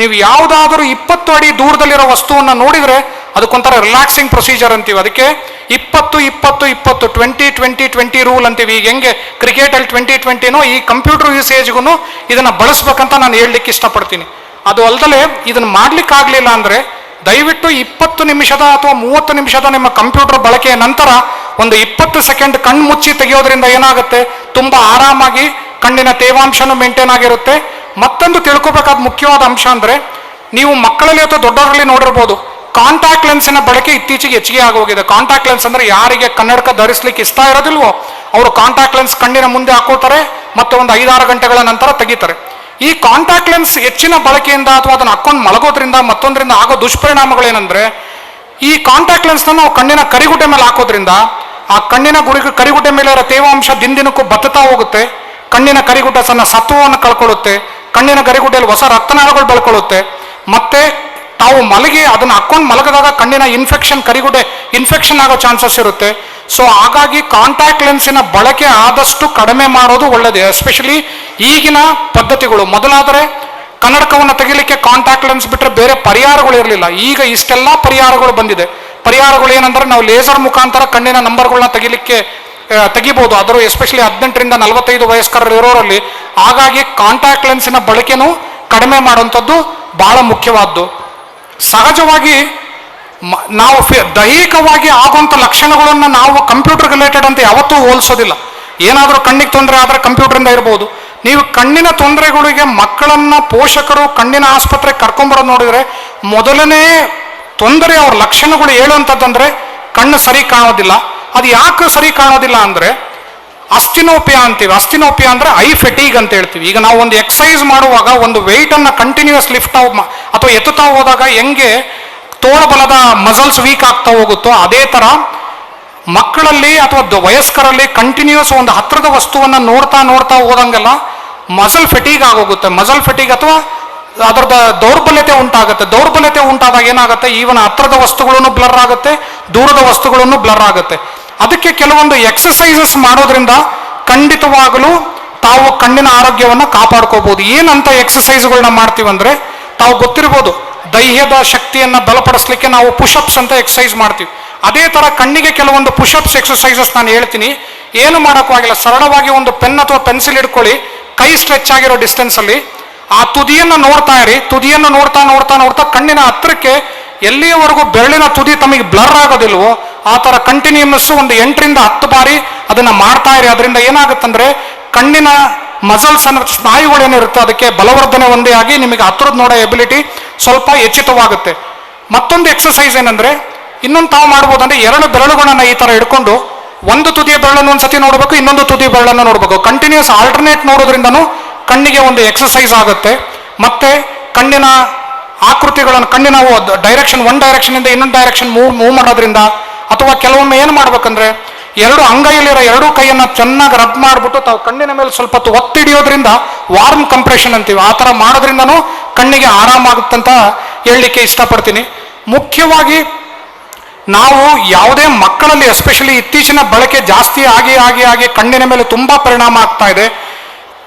ನೀವು ಯಾವುದಾದರೂ ಇಪ್ಪತ್ತು ಅಡಿ ದೂರದಲ್ಲಿರೋ ವಸ್ತುವನ್ನು ನೋಡಿದರೆ ಅದಕ್ಕೊಂಥರ ರಿಲ್ಯಾಕ್ಸಿಂಗ್ ಪ್ರೊಸೀಜರ್ ಅಂತೀವಿ. ಅದಕ್ಕೆ ಇಪ್ಪತ್ತು ಇಪ್ಪತ್ತು ಇಪ್ಪತ್ತು, ಟ್ವೆಂಟಿ ಟ್ವೆಂಟಿ ಟ್ವೆಂಟಿ ರೂಲ್ ಅಂತೀವಿ. ಈಗ ಹೆಂಗೆ ಕ್ರಿಕೆಟಲ್ಲಿ ಟ್ವೆಂಟಿ, ಟ್ವೆಂಟಿನೋ ಈ ಕಂಪ್ಯೂಟರ್ ಯೂಸೇಜ್ಗೂ ಇದನ್ನು ಬಳಸ್ಬೇಕಂತ ನಾನು ಹೇಳಲಿಕ್ಕೆ ಇಷ್ಟಪಡ್ತೀನಿ. ಅದು ಅಲ್ದಲೆ ಇದನ್ನು ಮಾಡಲಿಕ್ಕಾಗಲಿಲ್ಲ ಅಂದರೆ ದಯವಿಟ್ಟು ಇಪ್ಪತ್ತು ನಿಮಿಷದ ಅಥವಾ ಮೂವತ್ತು ನಿಮಿಷದ ನಿಮ್ಮ ಕಂಪ್ಯೂಟರ್ ಬಳಕೆಯ ನಂತರ ಒಂದು ಇಪ್ಪತ್ತು ಸೆಕೆಂಡ್ ಕಣ್ಣು ಮುಚ್ಚಿ ತೆಗೆಯೋದ್ರಿಂದ ಏನಾಗುತ್ತೆ? ತುಂಬ ಆರಾಮಾಗಿ ಕಣ್ಣಿನ ತೇವಾಂಶನೂ ಮೇಂಟೈನ್ ಆಗಿರುತ್ತೆ. ಮತ್ತೊಂದು ತಿಳ್ಕೊಬೇಕಾದ ಮುಖ್ಯವಾದ ಅಂಶ ಅಂದರೆ ನೀವು ಮಕ್ಕಳಲ್ಲಿ ಅಥವಾ ದೊಡ್ಡವರಲ್ಲಿ ನೋಡಿರ್ಬೋದು ಕಾಂಟ್ಯಾಕ್ಟ್ ಲೆನ್ಸಿನ ಬಳಕೆ ಇತ್ತೀಚೆಗೆ ಹೆಚ್ಚಿಗೆ ಆಗೋಗಿದೆ. ಕಾಂಟ್ಯಾಕ್ಟ್ ಲೆನ್ಸ್ ಅಂದ್ರೆ ಯಾರಿಗೆ ಕನ್ನಡಕ ಧರಿಸ್ಲಿಕ್ಕೆ ಇಷ್ಟ ಇರೋದಿಲ್ವೋ, ಅವರು ಕಾಂಟ್ಯಾಕ್ಟ್ ಲೆನ್ಸ್ ಕಣ್ಣಿನ ಮುಂದೆ ಹಾಕೋತಾರೆ ಮತ್ತು ಒಂದು ಐದಾರು ಗಂಟೆಗಳ ನಂತರ ತೆಗಿತಾರೆ. ಈ ಕಾಂಟ್ಯಾಕ್ಟ್ ಲೆನ್ಸ್ ಹೆಚ್ಚಿನ ಬಳಕೆಯಿಂದ ಅಥವಾ ಅದನ್ನು ಹಾಕೊಂಡು ಮಲಗೋದ್ರಿಂದ ಮತ್ತೊಂದರಿಂದ ಆಗೋ ದುಷ್ಪರಿಣಾಮಗಳೇನೆಂದರೆ, ಈ ಕಾಂಟ್ಯಾಕ್ಟ್ ಲೆನ್ಸ್ನ ನಾವು ಕಣ್ಣಿನ ಕರಿಗುಡ್ಡೆ ಮೇಲೆ ಹಾಕೋದ್ರಿಂದ ಆ ಕಣ್ಣಿನ ಗುರಿ ಕರಿಗುಡ್ಡೆ ಮೇಲೆ ಇರೋ ತೇವಾಂಶ ದಿನದಿನಕ್ಕೂ ಬತ್ತತಾ ಹೋಗುತ್ತೆ. ಕಣ್ಣಿನ ಕರಿಗುಡ್ಡ ಸಣ್ಣ ಸತ್ವವನ್ನು ಕಳ್ಕೊಳ್ಳುತ್ತೆ ಕಣ್ಣಿನ ಕರಿಗುಡ್ಡೆಯಲ್ಲಿ ಹೊಸ ರಕ್ತನಾಳಗಳು ಬೆಳ್ಕೊಳ್ಳುತ್ತೆ ಮತ್ತೆ ತಾವು ಮಲಗಿ ಅದನ್ನ ಹಾಕೊಂಡು ಮಲಗದಾಗ ಕಣ್ಣಿನ ಇನ್ಫೆಕ್ಷನ್ ಕರಿಗುಡೆ ಇನ್ಫೆಕ್ಷನ್ ಆಗೋ ಚಾನ್ಸಸ್ ಇರುತ್ತೆ. ಸೊ ಹಾಗಾಗಿ ಕಾಂಟ್ಯಾಕ್ಟ್ ಲೆನ್ಸಿನ ಬಳಕೆ ಆದಷ್ಟು ಕಡಿಮೆ ಮಾಡೋದು ಒಳ್ಳೆಯದು ಎಸ್ಪೆಷಲಿ ಈಗಿನ ಪದ್ಧತಿಗಳು. ಮೊದಲಾದರೆ ಕನ್ನಡಕವನ್ನು ತೆಗಿಲಿಕ್ಕೆ ಕಾಂಟ್ಯಾಕ್ಟ್ ಲೆನ್ಸ್ ಬಿಟ್ಟರೆ ಬೇರೆ ಪರಿಹಾರಗಳು ಇರಲಿಲ್ಲ. ಈಗ ಇಷ್ಟೆಲ್ಲ ಪರಿಹಾರಗಳು ಬಂದಿದೆ. ಪರಿಹಾರಗಳು ಏನಂದ್ರೆ ನಾವು ಲೇಸರ್ ಮುಖಾಂತರ ಕಣ್ಣಿನ ನಂಬರ್ಗಳನ್ನ ತೆಗಿಲಿಕ್ಕೆ ತೆಗಿಬಹುದು ಆದರೂ ಎಸ್ಪೆಷಲಿ ಹದಿನೆಂಟರಿಂದ ನಲವತ್ತೈದು ವಯಸ್ಕರು ಇರೋರಲ್ಲಿ, ಹಾಗಾಗಿ ಕಾಂಟ್ಯಾಕ್ಟ್ ಲೆನ್ಸಿನ ಬಳಕೆನೂ ಕಡಿಮೆ ಮಾಡುವಂಥದ್ದು ಬಹಳ ಮುಖ್ಯವಾದ್ದು. ಸಹಜವಾಗಿ ನಾವು ದೈಹಿಕವಾಗಿ ಆಗುವಂಥ ಲಕ್ಷಣಗಳನ್ನು ನಾವು ಕಂಪ್ಯೂಟರ್ ರಿಲೇಟೆಡ್ ಅಂತ ಯಾವತ್ತೂ ಹೋಲಿಸೋದಿಲ್ಲ. ಏನಾದರೂ ಕಣ್ಣಿಗೆ ತೊಂದರೆ ಆದರೆ ಕಂಪ್ಯೂಟರಿಂದ ಇರ್ಬೋದು. ನೀವು ಕಣ್ಣಿನ ತೊಂದರೆಗಳಿಗೆ ಮಕ್ಕಳನ್ನ ಪೋಷಕರು ಕಣ್ಣಿನ ಆಸ್ಪತ್ರೆಗೆ ಕರ್ಕೊಂಬರೋದು ನೋಡಿದರೆ ಮೊದಲನೇ ತೊಂದರೆ ಅವ್ರ ಲಕ್ಷಣಗಳು ಹೇಳುವಂಥದ್ದಂದರೆ ಕಣ್ಣು ಸರಿ ಕಾಣೋದಿಲ್ಲ. ಅದು ಯಾಕೆ ಸರಿ ಕಾಣೋದಿಲ್ಲ ಅಂದರೆ ಅಸ್ಟಿನೋಪಿಯಾ ಅಂತೀವಿ. ಅಸ್ಥಿನೋಪಿಯಾ ಅಂದ್ರೆ ಐ ಫೆಟೀಗ್ ಅಂತ ಹೇಳ್ತೀವಿ. ಈಗ ನಾವು ಒಂದು ಎಕ್ಸಸೈಸ್ ಮಾಡುವಾಗ ಒಂದು ವೆಯ್ಟನ್ನು ಕಂಟಿನ್ಯೂಸ್ ಲಿಫ್ಟ್ ಅಥವಾ ಎತ್ತುತ್ತಾ ಹೋದಾಗ ಹೆಂಗೆ ತೋಳಬಲದ ಮಸಲ್ಸ್ ವೀಕ್ ಆಗ್ತಾ ಹೋಗುತ್ತೋ ಅದೇ ತರ ಮಕ್ಕಳಲ್ಲಿ ಅಥವಾ ವಯಸ್ಕರಲ್ಲಿ ಕಂಟಿನ್ಯೂಸ್ ಒಂದು ಹತ್ತಿರದ ವಸ್ತುವನ್ನ ನೋಡ್ತಾ ನೋಡ್ತಾ ಹೋದಂಗೆಲ್ಲ ಮಸಲ್ ಫೆಟೀಗ್ ಆಗೋಗುತ್ತೆ. ಮಸಲ್ ಫೆಟೀಗ್ ಅಥವಾ ಅದರದ ದೌರ್ಬಲ್ಯತೆ ಉಂಟಾಗುತ್ತೆ. ದೌರ್ಬಲ್ಯತೆ ಉಂಟಾದಾಗ ಏನಾಗುತ್ತೆ? ಈವನ್ ಹತ್ತಿರದ ವಸ್ತುಗಳನ್ನು ಬ್ಲರ್ ಆಗುತ್ತೆ. ದೂರದ ವಸ್ತುಗಳನ್ನು ಬ್ಲರ್ ಆಗುತ್ತೆ. ಅದಕ್ಕೆ ಕೆಲವೊಂದು ಎಕ್ಸಸೈಸಸ್ ಮಾಡೋದ್ರಿಂದ ಖಂಡಿತವಾಗಲೂ ತಾವು ಕಣ್ಣಿನ ಆರೋಗ್ಯವನ್ನು ಕಾಪಾಡ್ಕೋಬಹುದು ಏನಂತ ಎಕ್ಸಸೈಸ್ಗಳನ್ನ ಮಾಡ್ತೀವಂದ್ರೆ ತಾವು ಗೊತ್ತಿರ್ಬೋದು ದೈಹ್ಯದ ಶಕ್ತಿಯನ್ನ ಬಲಪಡಿಸ್ಲಿಕ್ಕೆ ನಾವು ಪುಷಪ್ಸ್ ಅಂತ ಎಕ್ಸಸೈಸ್ ಮಾಡ್ತೀವಿ. ಅದೇ ತರ ಕಣ್ಣಿಗೆ ಕೆಲವೊಂದು ಪುಷಪ್ಸ್ ಎಕ್ಸಸೈಸಸ್ ನಾನು ಹೇಳ್ತೀನಿ. ಏನು ಮಾಡೋಕ್ಕಾಗಿಲ್ಲ ಸರಳವಾಗಿ ಒಂದು ಪೆನ್ ಅಥವಾ ಪೆನ್ಸಿಲ್ ಹಿಡ್ಕೊಳ್ಳಿ ಕೈ ಸ್ಟ್ರೆಚ್ ಆಗಿರೋ ಡಿಸ್ಟೆನ್ಸಲ್ಲಿ ಆ ತುದಿಯನ್ನು ನೋಡ್ತಾ ಇರಿ. ತುದಿಯನ್ನು ನೋಡ್ತಾ ನೋಡ್ತಾ ನೋಡ್ತಾ ಕಣ್ಣಿನ ಹತ್ತಿರಕ್ಕೆ ಎಲ್ಲಿಯವರೆಗೂ ಬೆರಳಿನ ತುದಿ ತಮಗೆ ಬ್ಲರ್ ಆಗೋದಿಲ್ವೋ ಆ ಥರ ಕಂಟಿನ್ಯೂಸ್ ಒಂದು ಎಂಟರಿಂದ ಹತ್ತು ಬಾರಿ ಅದನ್ನ ಮಾಡ್ತಾ ಇರಿ. ಅದರಿಂದ ಏನಾಗುತ್ತಂದ್ರೆ ಕಣ್ಣಿನ ಮಸಲ್ಸ್ ಅನ್ನೋ ಸ್ನಾಯುಗಳೇನಿರುತ್ತೆ ಅದಕ್ಕೆ ಬಲವರ್ಧನೆ ಒಂದೇ ಆಗಿ ನಿಮಗೆ ಹತ್ತಿರದ ನೋಡೋ ಎಬಿಲಿಟಿ ಸ್ವಲ್ಪ ಹೆಚ್ಚಿತವಾಗುತ್ತೆ ಮತ್ತೊಂದು ಎಕ್ಸಸೈಸ್ ಏನಂದ್ರೆ ಇನ್ನೊಂದು ತಾವು ಮಾಡ್ಬೋದಂದ್ರೆ ಎರಡು ಬೆರಳುಗಳನ್ನು ಈ ತರ ಹಿಡ್ಕೊಂಡು ಒಂದು ತುದಿಯ ಬೆರಳನ್ನು ಒಂದ್ಸತಿ ನೋಡಬೇಕು, ಇನ್ನೊಂದು ತುದಿಯ ಬೆರಳನ್ನು ನೋಡಬೇಕು. ಕಂಟಿನ್ಯೂಸ್ ಆಲ್ಟರ್ನೇಟ್ ನೋಡೋದ್ರಿಂದನೂ ಕಣ್ಣಿಗೆ ಒಂದು ಎಕ್ಸಸೈಸ್ ಆಗುತ್ತೆ. ಮತ್ತೆ ಕಣ್ಣಿನ ಆಕೃತಿಗಳನ್ನು, ಕಣ್ಣಿನ ಡೈರೆಕ್ಷನ್ ಒನ್ ಡೈರೆಕ್ಷನ್ ಇಂದ ಇನ್ನೊಂದು ಡೈರೆಕ್ಷನ್ ಮೂವ್ ಮೂವ್ ಮಾಡೋದ್ರಿಂದ ಅಥವಾ ಕೆಲವೊಮ್ಮೆ ಏನು ಮಾಡ್ಬೇಕಂದ್ರೆ, ಎರಡು ಅಂಗೈಯಲ್ಲಿರೋ ಎರಡೂ ಕೈಯನ್ನ ಚೆನ್ನಾಗಿ ರಬ್ ಮಾಡಿಬಿಟ್ಟು ತಾವು ಕಣ್ಣಿನ ಮೇಲೆ ಸ್ವಲ್ಪ ಒತ್ತಿಡಿಯೋದ್ರಿಂದ ವಾರ್ಮ್ ಕಂಪ್ರೆಷನ್ ಅಂತೀವಿ. ಆ ಥರ ಮಾಡೋದ್ರಿಂದನೂ ಕಣ್ಣಿಗೆ ಆರಾಮಾಗುತ್ತಂತ ಹೇಳಲಿಕ್ಕೆ ಇಷ್ಟಪಡ್ತೀನಿ. ಮುಖ್ಯವಾಗಿ ನಾವು ಯಾವುದೇ ಮಕ್ಕಳಲ್ಲಿ ಎಸ್ಪೆಷಲಿ ಇತ್ತೀಚಿನ ಬಳಕೆ ಜಾಸ್ತಿ ಆಗಿ ಆಗಿ ಆಗಿ ಕಣ್ಣಿನ ಮೇಲೆ ತುಂಬಾ ಪರಿಣಾಮ ಆಗ್ತಾ ಇದೆ.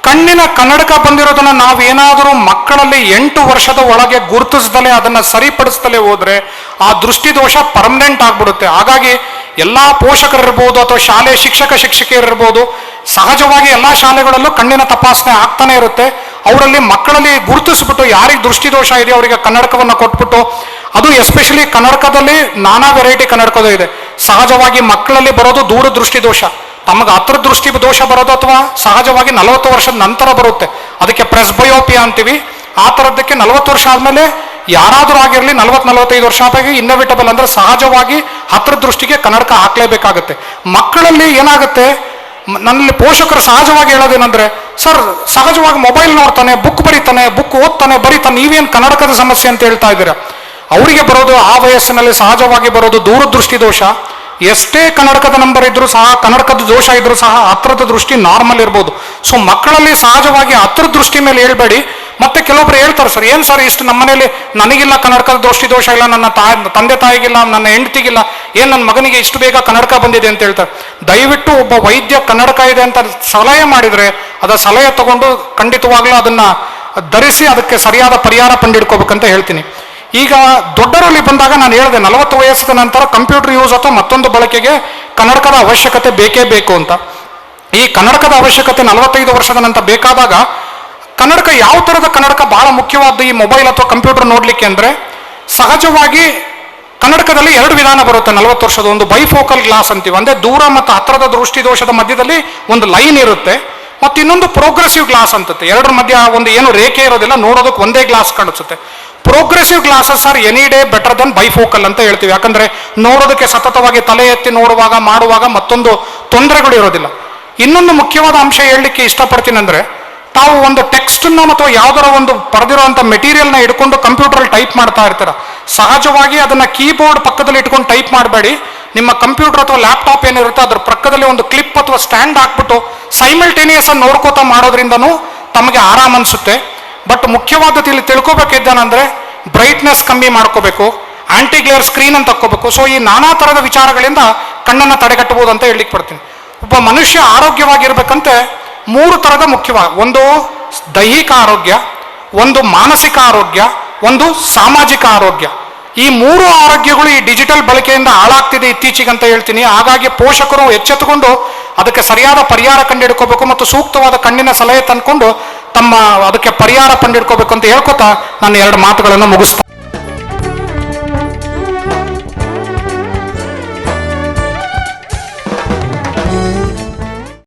ಕಣ್ಣಿನ ಕನ್ನಡಕ ಬಂದಿರೋದನ್ನ ನಾವೇನಾದರೂ ಮಕ್ಕಳಲ್ಲಿ ಎಂಟು ವರ್ಷದ ಒಳಗೆ ಗುರುತಿಸ್ದಲೇ ಅದನ್ನ ಸರಿಪಡಿಸ್ದಲೇ ಹೋದ್ರೆ ಆ ದೃಷ್ಟಿದೋಷ ಪರ್ಮನೆಂಟ್ ಆಗ್ಬಿಡುತ್ತೆ. ಹಾಗಾಗಿ ಎಲ್ಲಾ ಪೋಷಕರಿರ್ಬೋದು ಅಥವಾ ಶಾಲೆ ಶಿಕ್ಷಕ ಶಿಕ್ಷಕಿಯರಿರ್ಬೋದು, ಸಹಜವಾಗಿ ಎಲ್ಲಾ ಶಾಲೆಗಳಲ್ಲೂ ಕಣ್ಣಿನ ತಪಾಸಣೆ ಆಗ್ತಾನೆ ಇರುತ್ತೆ. ಅವರಲ್ಲಿ ಮಕ್ಕಳಲ್ಲಿ ಗುರುತಿಸ್ಬಿಟ್ಟು ಯಾರಿಗೆ ದೃಷ್ಟಿದೋಷ ಇದೆಯೋ ಅವರಿಗೆ ಕನ್ನಡಕವನ್ನು ಕೊಟ್ಬಿಟ್ಟು, ಅದು ಎಸ್ಪೆಷಲಿ ಕನ್ನಡಕದಲ್ಲಿ ನಾನಾ ವೆರೈಟಿ ಕನ್ನಡಕದ ಇದೆ. ಸಹಜವಾಗಿ ಮಕ್ಕಳಲ್ಲಿ ಬರೋದು ದೂರ ದೃಷ್ಟಿ ದೋಷ ತಮಗೆ ದೃಷ್ಟಿ ದೋಷ ಬರೋದು ಅಥವಾ ಸಹಜವಾಗಿ ನಲವತ್ತು ವರ್ಷದ ನಂತರ ಬರುತ್ತೆ. ಅದಕ್ಕೆ ಪ್ರೆಸ್ಬಯೋಪಿಯಾ ಅಂತೀವಿ. ಆ ಥರದ್ದಕ್ಕೆ ನಲವತ್ತು ವರ್ಷ ಆದಮೇಲೆ ಯಾರಾದರೂ ಆಗಿರಲಿ ನಲವತ್ತು ನಲವತ್ತೈದು ವರ್ಷ ಆದಾಗ ಇನ್ನೋವಿಟಬಲ್ ಅಂದ್ರೆ ಸಹಜವಾಗಿ ಹತ್ರ ದೃಷ್ಟಿಗೆ ಕನ್ನಡಕ ಹಾಕಲೇಬೇಕಾಗುತ್ತೆ. ಮಕ್ಕಳಲ್ಲಿ ಏನಾಗುತ್ತೆ? ನನ್ನಲ್ಲಿ ಪೋಷಕರು ಸಹಜವಾಗಿ ಹೇಳೋದೇನಂದ್ರೆ, ಸರ್, ಸಹಜವಾಗಿ ಮೊಬೈಲ್ ನೋಡ್ತಾನೆ, ಬುಕ್ ಬರೀತಾನೆ, ಬುಕ್ ಓದ್ತಾನೆ, ಬರೀತಾನೆ, ನೀವೇನು ಕನ್ನಡಕದ ಸಮಸ್ಯೆ ಅಂತ ಹೇಳ್ತಾ ಇದ್ದೀರಾ? ಅವರಿಗೆ ಬರೋದು ಆ ವಯಸ್ಸಿನಲ್ಲಿ ಸಹಜವಾಗಿ ಬರೋದು ದೂರದೃಷ್ಟಿ ದೋಷ. ಎಷ್ಟೇ ಕನ್ನಡಕದ ನಂಬರ್ ಇದ್ದರೂ ಸಹ, ಕನ್ನಡಕದ ದೋಷ ಇದ್ದರೂ ಸಹ, ಹತ್ರದ ದೃಷ್ಟಿ ನಾರ್ಮಲ್ ಇರ್ಬೋದು. ಸೊ ಮಕ್ಕಳಲ್ಲಿ ಸಹಜವಾಗಿ ಹತ್ರ ದೃಷ್ಟಿ ಮೇಲೆ ಹೇಳ್ಬೇಡಿ. ಮತ್ತೆ ಕೆಲವೊಬ್ರು ಹೇಳ್ತಾರೆ, ಸರ್, ಏನು ಸರ್ ಇಷ್ಟು ನಮ್ಮ ಮನೇಲಿ ನನಗಿಲ್ಲ ಕನ್ನಡಕದ ದೃಷ್ಟಿ ದೋಷ ಇಲ್ಲ, ನನ್ನ ತಾಯಿ ತಂದೆ ತಾಯಿಗಿಲ್ಲ, ನನ್ನ ಹೆಂಡತಿಗಿಲ್ಲ, ಏನು ನನ್ನ ಮಗನಿಗೆ ಇಷ್ಟು ಬೇಗ ಕನ್ನಡಕ ಬಂದಿದೆ ಅಂತ ಹೇಳ್ತಾರೆ. ದಯವಿಟ್ಟು ಒಬ್ಬ ವೈದ್ಯ ಕನ್ನಡಕ ಇದೆ ಅಂತ ಸಲಹೆ ಮಾಡಿದರೆ ಅದರ ಸಲಹೆ ತಗೊಂಡು ಖಂಡಿತವಾಗ್ಲೂ ಅದನ್ನ ಧರಿಸಿ, ಅದಕ್ಕೆ ಸರಿಯಾದ ಪರಿಹಾರ ಕಂಡಿಡ್ಕೋಬೇಕಂತ ಹೇಳ್ತೀನಿ. ಈಗ ದೊಡ್ಡರಲ್ಲಿ ಬಂದಾಗ ನಾನು ಹೇಳಿದೆ, ನಲವತ್ತು ವಯಸ್ಸಿನ ನಂತರ ಕಂಪ್ಯೂಟರ್ ಯೂಸ್ ಅಥವಾ ಮತ್ತೊಂದು ಬಳಕೆಗೆ ಕನ್ನಡಕದ ಅವಶ್ಯಕತೆ ಬೇಕೇ ಬೇಕು ಅಂತ. ಈ ಕನ್ನಡಕದ ಅವಶ್ಯಕತೆ ನಲವತ್ತೈದು ವರ್ಷದ ನಂತರ ಬೇಕಾದಾಗ ಕನ್ನಡಕ ಯಾವ ಥರದ ಕನ್ನಡಕ ಬಹಳ ಮುಖ್ಯವಾದ ಈ ಮೊಬೈಲ್ ಅಥವಾ ಕಂಪ್ಯೂಟರ್ ನೋಡಲಿಕ್ಕೆ ಅಂದರೆ ಸಹಜವಾಗಿ ಕನ್ನಡಕದಲ್ಲಿ ಎರಡು ವಿಧಾನ ಬರುತ್ತೆ, ನಲವತ್ತು ವರ್ಷದ ಒಂದು ಬೈಫೋಕಲ್ ಗ್ಲಾಸ್ ಅಂತೀವಿ. ಅಂದರೆ ದೂರ ಮತ್ತು ಹತ್ತಿರದ ದೃಷ್ಟಿ ದೋಷದ ಮಧ್ಯದಲ್ಲಿ ಒಂದು ಲೈನ್ ಇರುತ್ತೆ ಮತ್ತು ಇನ್ನೊಂದು ಪ್ರೋಗ್ರೆಸಿವ್ ಗ್ಲಾಸ್ ಅಂತತೆ. ಎರಡರ ಮಧ್ಯ ಒಂದು ಏನು ರೇಖೆ ಇರೋದಿಲ್ಲ, ನೋಡೋದಕ್ಕೆ ಒಂದೇ ಗ್ಲಾಸ್ ಕಾಣಿಸುತ್ತೆ. Progressive glasses are any day better than bifocal ಅಂತ ಹೇಳ್ತೀವಿ. ಯಾಕಂದ್ರೆ ನೋಡೋದಕ್ಕೆ ಸತತವಾಗಿ ತಲೆ ಎತ್ತಿ ನೋಡುವಾಗ, ಮಾಡುವಾಗ ಮತ್ತೊಂದು ತೊಂದರೆಗಳು ಇರೋದಿಲ್ಲ. ಇನ್ನೊಂದು ಮುಖ್ಯವಾದ ಅಂಶ ಹೇಳಲಿಕ್ಕೆ ಇಷ್ಟಪಡ್ತೀನಿ ಅಂದ್ರೆ, ತಾವು ಒಂದು ಟೆಕ್ಸ್ಟನ್ನು ಅಥವಾ ಯಾವ್ದಾರ ಒಂದು ಪಡೆದಿರುವಂಥ ಮೆಟೀರಿಯಲ್ನ ಇಟ್ಕೊಂಡು ಕಂಪ್ಯೂಟ್ರಲ್ಲಿ ಟೈಪ್ ಮಾಡ್ತಾ ಇರ್ತೀರ. ಸಹಜವಾಗಿ ಅದನ್ನ ಕೀಬೋರ್ಡ್ ಪಕ್ಕದಲ್ಲಿ ಇಟ್ಕೊಂಡು ಟೈಪ್ ಮಾಡಬೇಡಿ. ನಿಮ್ಮ ಕಂಪ್ಯೂಟರ್ ಅಥವಾ ಲ್ಯಾಪ್ಟಾಪ್ ಏನಿರುತ್ತೋ ಅದ್ರ ಪಕ್ಕದಲ್ಲಿ ಒಂದು ಕ್ಲಿಪ್ ಅಥವಾ ಸ್ಟ್ಯಾಂಡ್ ಹಾಕ್ಬಿಟ್ಟು ಸೈಮಲ್ಟೇನಿಯಸ್ ಆಗಿ ನೋಡ್ಕೋತಾ ಮಾಡೋದ್ರಿಂದನೂ ತಮಗೆ ಆರಾಮ್ ಅನ್ಸುತ್ತೆ. ಬಟ್ ಮುಖ್ಯವಾದದ್ದು ಇಲ್ಲಿ ತಿಳ್ಕೊಬೇಕಿದ್ದಾನಂದ್ರೆ ಬ್ರೈಟ್ನೆಸ್ ಕಮ್ಮಿ ಮಾಡ್ಕೋಬೇಕು ಆಂಟಿ ಗ್ಲೇರ್ ಸ್ಕ್ರೀನ್ ಅಂತ ತಕ್ಕೋಬೇಕು. ಸೊ ಈ ನಾನಾ ಥರದ ವಿಚಾರಗಳಿಂದ ಕಣ್ಣನ್ನು ತಡೆಗಟ್ಟಬಹುದು ಅಂತ ಹೇಳಲಿಕ್ಕೆ ಪಡ್ತೀನಿ. ಒಬ್ಬ ಮನುಷ್ಯ ಆರೋಗ್ಯವಾಗಿರ್ಬೇಕಂತೆ ಮೂರು ಥರದ ಮುಖ್ಯವಾಗಿ ಒಂದು ದೈಹಿಕ ಆರೋಗ್ಯ, ಒಂದು ಮಾನಸಿಕ ಆರೋಗ್ಯ, ಒಂದು ಸಾಮಾಜಿಕ ಆರೋಗ್ಯ. ಈ ಮೂರು ಆರೋಗ್ಯಗಳು ಈ ಡಿಜಿಟಲ್ ಬಳಕೆಯಿಂದ ಹಾಳಾಗ್ತಿದೆ ಇತ್ತೀಚೆಗೆ ಅಂತ ಹೇಳ್ತೀನಿ. ಹಾಗಾಗಿ ಪೋಷಕರು ಎಚ್ಚೆತ್ತುಕೊಂಡು ಅದಕ್ಕೆ ಸರಿಯಾದ ಪರಿಹಾರ ಕಂಡುಹಿಡ್ಕೋಬೇಕು ಮತ್ತು ಸೂಕ್ತವಾದ ಕಣ್ಣಿನ ಸಲಹೆ ತಂದ್ಕೊಂಡು ತಮ್ಮ ಅದಕ್ಕೆ ಪರಿಹಾರ ಕಂಡುಹಿಡ್ಕೋಬೇಕು ಅಂತ ಹೇಳ್ಕೊತಾ ನಾನು ಎರಡು ಮಾತುಗಳನ್ನು ಮುಗಿಸ್ತಾ